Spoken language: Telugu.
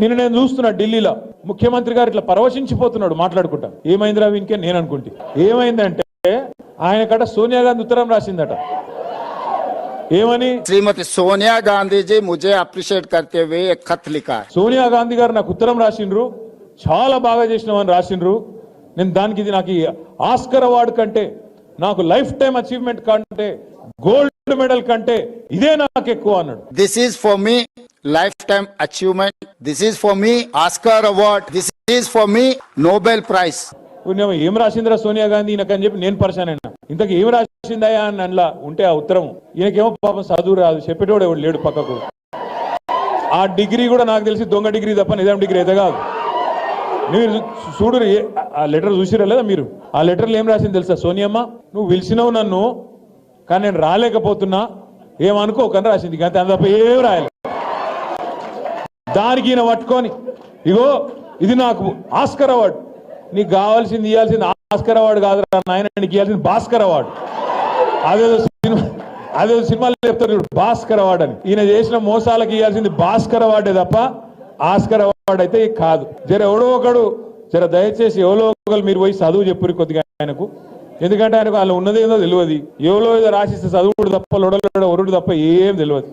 నిన్న నేను చూస్తున్నా ఢిల్లీలో ముఖ్యమంత్రి గారు ఇట్లా పరవశించిపోతున్నాడు మాట్లాడుకుంటా. ఏమైందిరా వీనికే నేను అనుకుంటే. ఏమైందంటే ఆయన కట సోనియా గాంధీ ఉత్తరం రాసిందట. ఏమని? శ్రీమతి సోనియా గాంధీజీ ముజే అప్రిషియేట్ కర్తే హువే సోనియా గాంధీ గారు నాకు ఉత్తరం రాసిండ్రు. చాలా బాగా చేసినామని రాసిండ్రు. నేను దానికి ఇది నాకు ఆస్కర్ అవార్డు కంటే నాకు లైఫ్ టైం అచీవ్మెంట్ కంటే గోల్డ్ మెడల్ కంటే ఇదే నాకు ఎక్కువ అన్నాడు. This is for me life lifetime achievement. This is for me Oscar award. This is for me Nobel Prize. ఏం రాసిందిరా సోనియా గాంధీ? ఈయనకని చెప్పి నేను పరిశాన్ అయినా. ఇంతకు ఏం రాసిందయా అని అందులో ఉంటే ఆ ఉత్తరం ఈయనకేమో పాపం చదువు రాదు చెప్పేటోడు ఎవడు లేడు పక్కకు. ఆ డిగ్రీ కూడా నాకు తెలిసి దొంగ డిగ్రీ తప్ప నిజాం డిగ్రీ అయితే కాదు. మీరు చూడు ఆ లెటర్ చూసిరా లేదా మీరు? ఆ లెటర్లో ఏం రాసింది తెలుసా సోనియమ్మ? నువ్వు పిలిచినావు నన్ను కానీ నేను రాలేకపోతున్నా. ఏమనుకోకని రాసింది. అంతే అంత తప్ప ఏం రాయలే దానికి ఈయన పట్టుకొని ఇగో ఇది నాకు ఆస్కర్ అవార్డు. నీకు కావాల్సింది ఇవ్వాల్సింది ఆస్కర్ అవార్డు కాదురా నాయన నీకు ఇవ్వాల్సింది భాస్కర్ అవార్డు. అదేదో సినిమా అదేదో సినిమాలో చెప్తారు చూడు భాస్కర్ అవార్డు అని. ఈయన చేసిన మోసాలకు ఇవ్వాల్సింది భాస్కర్ అవార్డే తప్ప ఆస్కర్ అవార్డు అయితే కాదు. జర ఎవడో ఒకడు జర దయచేసి ఎవరో ఒకరు మీరు పోయి చదువు చెప్పురు కొద్దిగా ఆయనకు. ఎందుకంటే ఆయనకు వాళ్ళు ఉన్నది ఏదో తెలియదు. ఎవరో ఏదో రాసిస్తే చదువుడు తప్ప లొడలోడ ఒరుడు తప్ప ఏం తెలియదు.